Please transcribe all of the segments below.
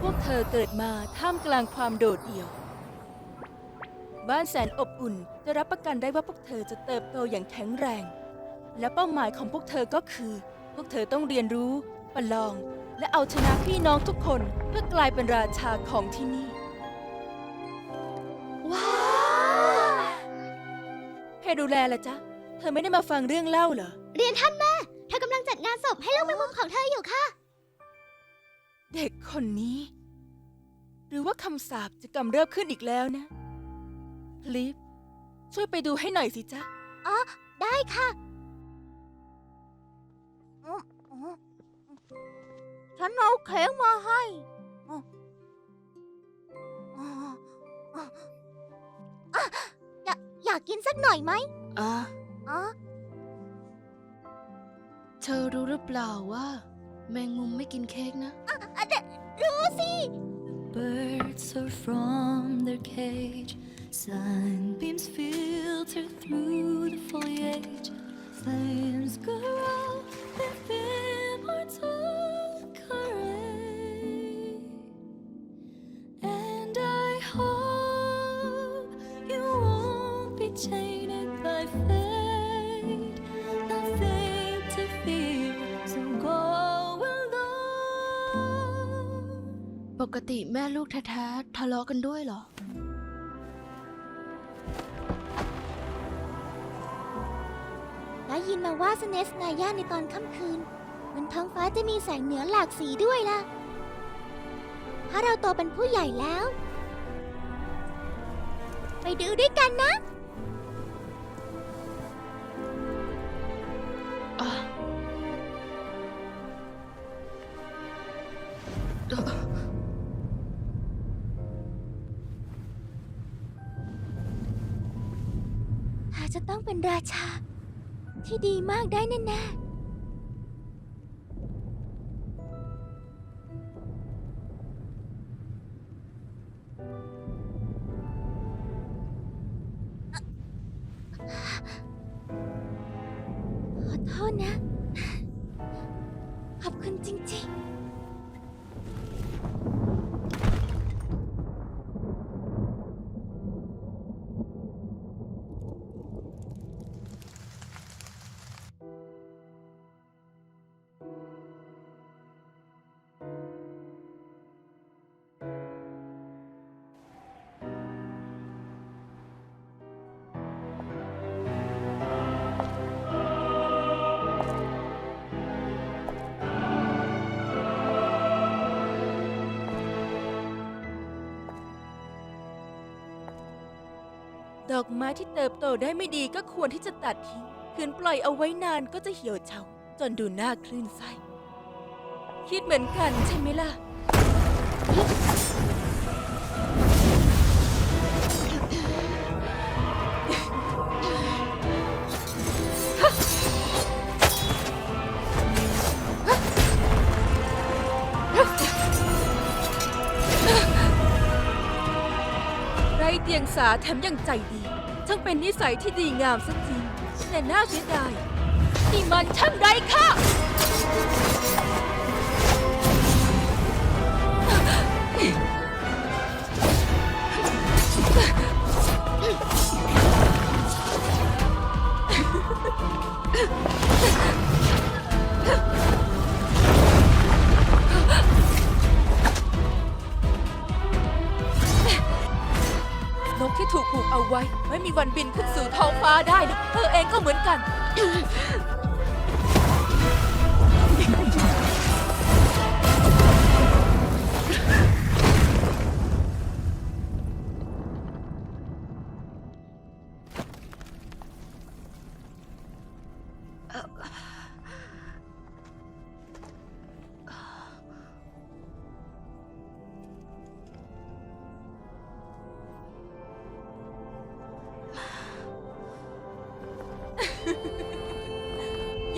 พวกเธอเกิดมาท่ามกลางความโดดเดี่ยว บ้านแสนอบอุ่นจะรับประกันได้ว่าพวกเธอจะเติบโตอย่างแข็งแรง และเป้าหมายของพวกเธอก็คือ พวกเธอต้องเรียนรู้ ประลอง และเอาชนะพี่น้องทุกคนเพื่อกลายเป็นราชาของที่นี่ ว้าวเพดูแลละจ๊ะ เธอไม่ได้มาฟังเรื่องเล่าเหรอ เรียนท่านแม่ เธอกำลังจัดงานศพให้ลูกในมุมของเธออยู่ค่ะเด็ก คนนี้ หรือว่าคำสาปจะกำเริบขึ้นอีกแล้วนะพลิปช่วยไปดูให้หน่อยสิจ๊ะได้ค่ะฉันเอาเค้กมาให้อยากอยากกินสักหน่อยไหมอะ อ๋อ เธอรู้หรือเปล่าว่า แมงมุมไม่กินเค้กนะอะเดรู้สิ Soar from their cage. Sunbeams filter through the foliage. Flames grow กติแม่ลูกแท้ๆทะเลาะกันด้วยเหรอ ได้ยินมาว่าสเนสนาย่าในตอนค่ำคืนบนท้องฟ้าจะมีแสงเหนือหลากสีด้วยล่ะถ้าเราโตเป็นผู้ใหญ่แล้ว ไปดูด้วยกันนะ จะต้องเป็นราชา ที่ดีมากได้แน่ๆ ขอโทษนะ ขอบคุณ ดอกไม้ที่เติบโตได้ไม่ดีก็ควรที่จะตัดทิ้งคืนปล่อยเอาไว้นานก็จะเหี่ยวเฉาจนดูหน้าคลื่นไส้ คิดเหมือนกันใช่ไหมล่ะไษาแถมยังใจดีช่างเป็นนิสัยที่ดีงามสักจริงแต่น่าเสียดายนี่มันช่างไรค่ะ้วันบินขึ้นสู่ท้องฟ้าได้นะเธอเองก็เหมือนกัน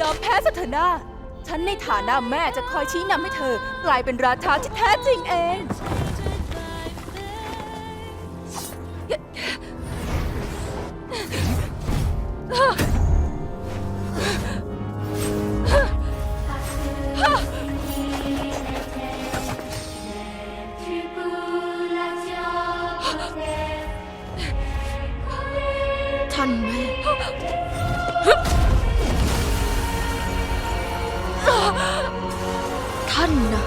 ยอมแพ้ซะเถอะนะฉันในฐานะแม่จะคอยชี้นำให้เธอ กลายเป็นราชาที่แท้จริงเองานนะ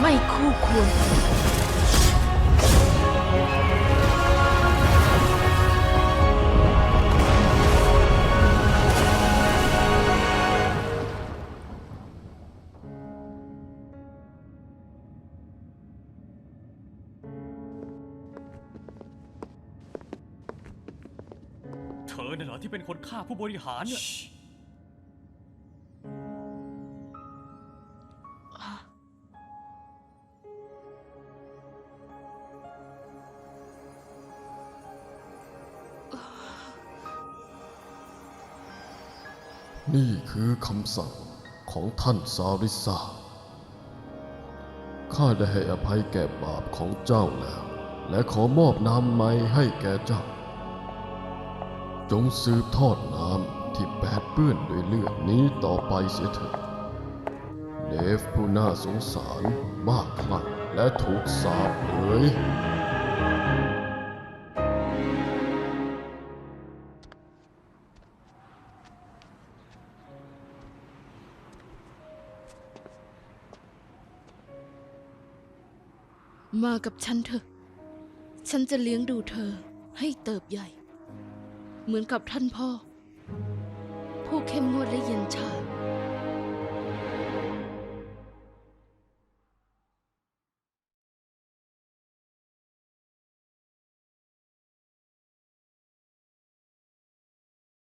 ไม่คู่ควร เธอน่ะเหรอที่เป็นคนฆ่าผู้บริหารเนี่ยนี่คือคำสั่งของท่านซาริสาข้าได้ให้อภัยแก่บาปของเจ้าแล้ว และขอมอบน้ำไม้ให้แก่เจ้า จงสืบทอดน้ำที่แปดเปื้อนด้วยเลือดนี้ต่อไปเสียเถิดเลฟผู้น่าสงสารมากคลั่งและถูกสาปเอ๋ยมากับฉันเถอะ ฉันจะเลี้ยงดูเธอให้เติบใหญ่ เหมือนกับท่านพ่อ ผู้เข้มงวดและเย็นชา